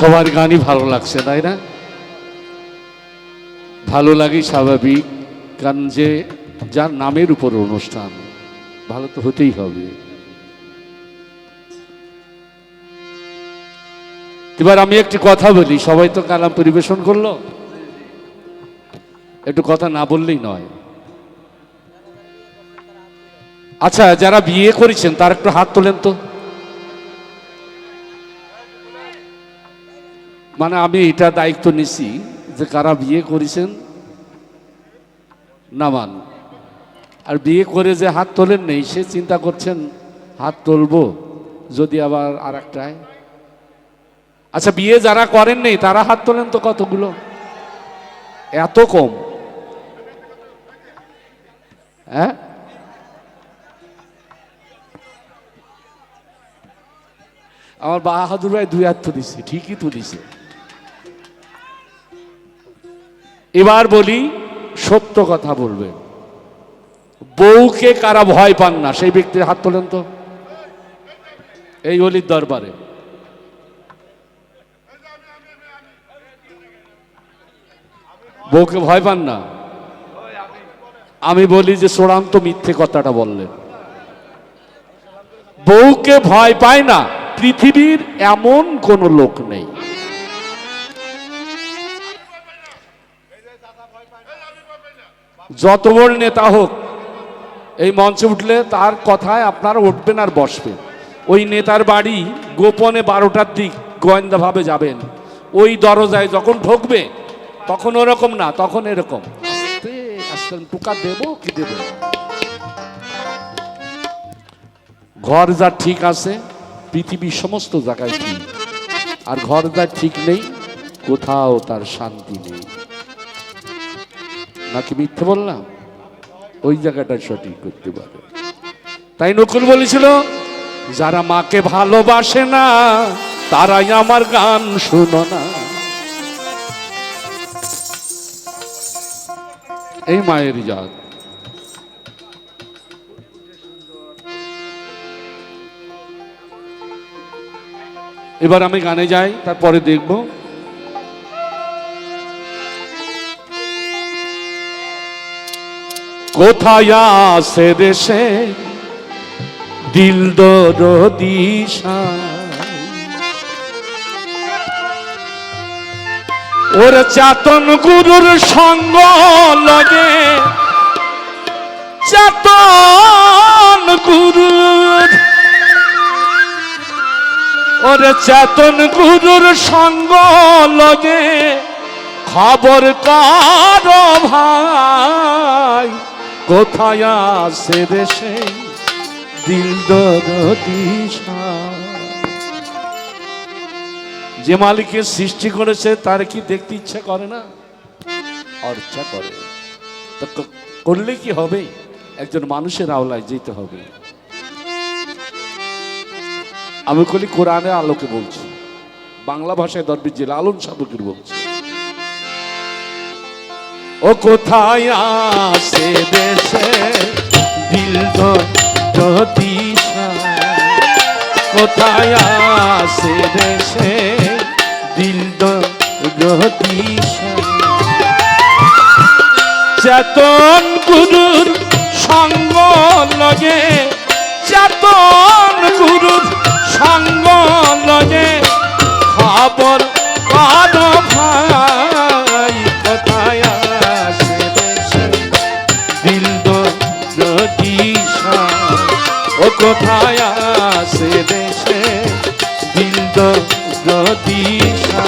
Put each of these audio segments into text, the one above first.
সবার গানই ভালো লাগছে, তাই না? ভালো লাগে স্বাভাবিক, কারণ যে যার নামের উপর অনুষ্ঠান, ভালো তো হতেই হবে। এবার আমি একটি কথা বলি, সবাই তো কালাম পরিবেশন করল? একটু কথা না বললেই নয়। আচ্ছা যারা বিয়ে করেছেন, তার একটু হাত তোলেন তো। মানে আমি এটা দায়িত্ব নিছি যে কারা বিয়ে করেছেন নামান আর বিয়ে করে যে হাত তোলেন নেই, সে চিন্তা করছেন, হাত তুলবো যদি আবার আর একটায় আচ্ছা বিয়ে যারা করেন নেই, তারা হাত তোলেন তো কতগুলো? এত কম। হ্যাঁ? আমার বাহাদুর ভাই দুই হাত তো দিছে, ঠিকই তো দিছে এবার বলি, সত্য কথা বলবে বউকে কারা ভয় পান না, সেই ব্যক্তির হাত তোলেন তো। এই অলির দরবারে। বউকে ভয় পান না। আমি বলি যে, চূড়ান্ত মিথ্যে কথাটা বললেন। বউকে ভয় পায় না, পৃথিবীর এমন কোন লোক নেই। যত বড় নেতা হোক, এই মঞ্চে উঠলে তার কথায় আপনারা উঠবেন আর বসবেন। ওই নেতার বাড়ি গোপনে বারোটার দিক গোয়েন্দাভাবে যাবেন। ওই দরজায় যখন ঢুকবে, তখন ওরকম না, তখন এরকম। টুকা দেবো কি দেবো ঘর যা ঠিক আছে, পৃথিবীর সমস্ত জায়গায় ঠিক। আর ঘর যা ঠিক নেই, কোথাও তার শান্তি নেই। নাকি মিথ্যে বললাম? ওই জায়গাটা সঠিক করতে পারে। তাই নকুল বলেছিল, যারা মাকে ভালোবাসে না, তারাই আমার গান শুনো না। এই মায়ের জাত। এবার আমি গানে যাই, তারপরে দেখব। কোথায় আসে দেশে দিল দিশা ওর চাতন গুরুর সঙ্গ লাগে। চাতন গুরুর ওরে চেতন গুরুর সঙ্গ লগে। খবর কার ভাই। কোথায় আসে দেশে দিল যে মালিকের সৃষ্টি করেছে, তার কি দেখতে ইচ্ছা করে না? অর্চা করে। তো করলে কি হবে? একজন মানুষের আওলায় যেতে হবে। আমি কলি কোরআনের আলোকে বলছি। বাংলা ভাষায় দরবি জেলা আলম সাধকের বলছি। ও কোথায় আসে দেশে দিল কোথায় আসে দেশে দিল চেতন গুরুর সঙ্গ লগে, চেতন গুরুর সঙ্গ লগে, খবর কার ভাই। ও কোথায় আসে দেশে? দিল দিশা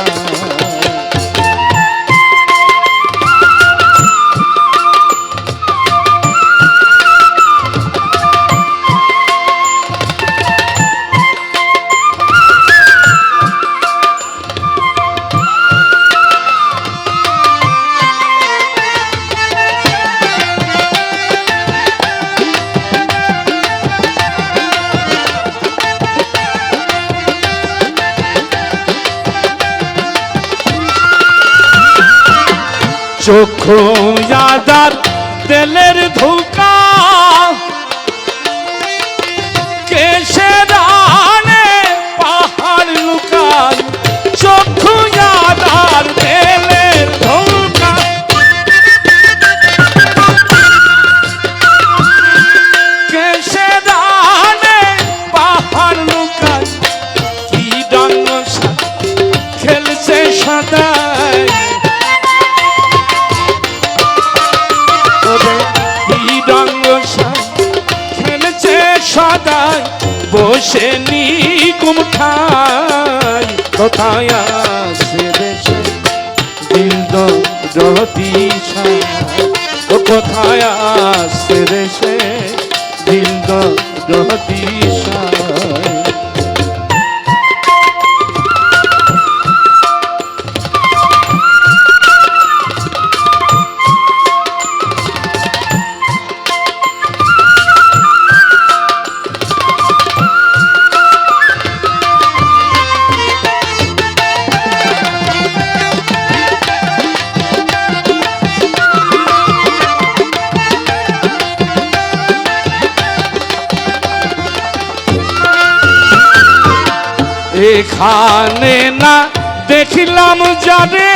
চক্ষু যাদার তেলের ধোকা সে কুমঠাই ঠাই কোথায় আসে দেশে দিল দিশা ও কোথায় আসে দেশে দিল দিশা এখানে না দেখিলাম যারে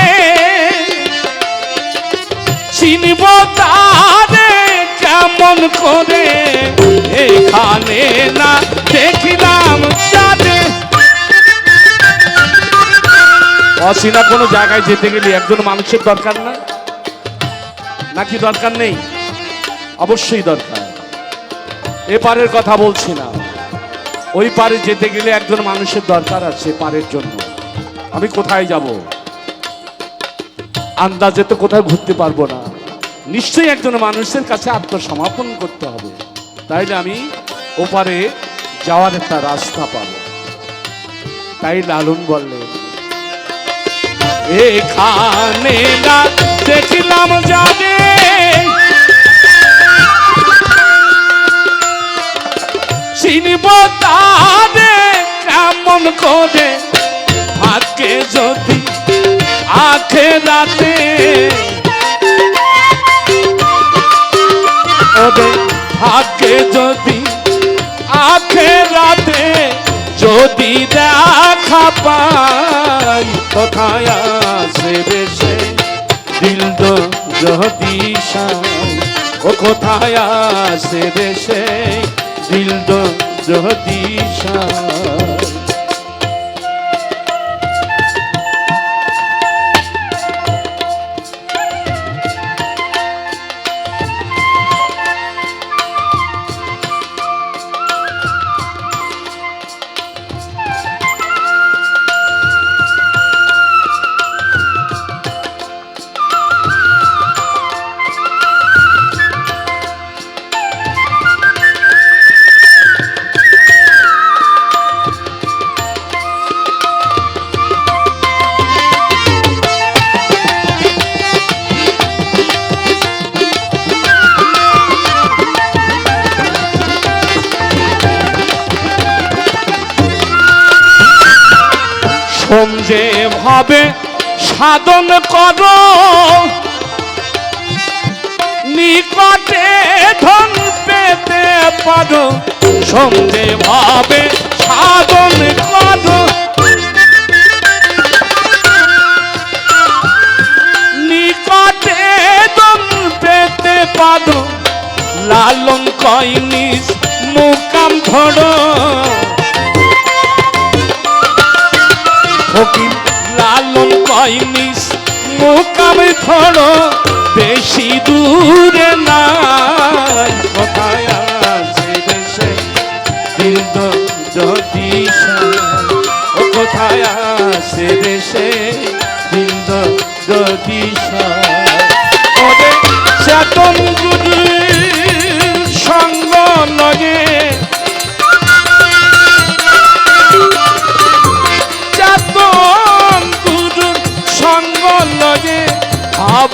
চিনব তারে কেমন করে। এখানে না দেখিলাম যারে অচেনা কোনো জায়গায় যেতে গেলে একজন মানুষের দরকার না? নাকি দরকার নেই? অবশ্যই দরকার। এপারের কথা বলছি না। ওই পারে যেতে গেলে একজন মানুষের দরকার আছে পারের জন্য। আমি কোথায় যাব? আন্দাজে তো কোথাও ঘুরতে পারব না। নিশ্চয়ই একজন মানুষের কাছে আত্মসমর্পণ করতে হবে। তাইলে আমি ওপারে যাওয়ার একটা রাস্তা পাব। তাই লালন বললেন, এখানে না, দেখিলাম করে ভাগ্যে যদি আখে রাতে। ওরে ভাগ্যে যদি আখে রাতে যদি দেখা পাই, কোথায় আসে বেশে দিল দো যদি ও কোথায় আসে দেশে দিল দো যদি সোম যে ভাবে সাধন কর। নিকটে ধন পেতে পারো সঙ্গে যে লালন কইনিস মোকাম ধরো বেশি দূরে না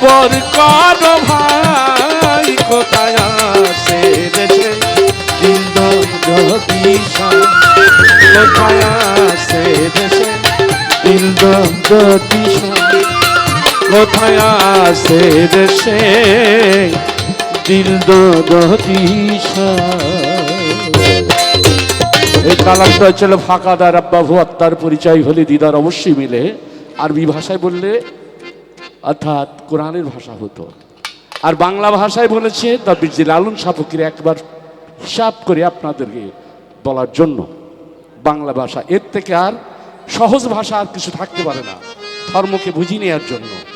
খবর কর ভাই, কোথায় আছে দেশে দিল জ্যোতিষা কোথায় আছে দেশে দিল জ্যোতিষা কোথায় আছে দেশে দিল এই কালামটা ফাঁকা দার আব্বাভু আত্মার পরিচয় হলে দিদার অবশ্যই মিলে। আরবি ভাষায় বললে অর্থাৎ কোরআনের ভাষা হতো। আর বাংলা ভাষায় বলেছে, তবে যে লালন সাপকির একবার হিসাব করে আপনাদেরকে বলার জন্য বাংলা ভাষা। এর থেকে আর সহজ ভাষা আর কিছু থাকতে পারে না। ধর্মকে বুঝিয়ে নেওয়ার জন্য।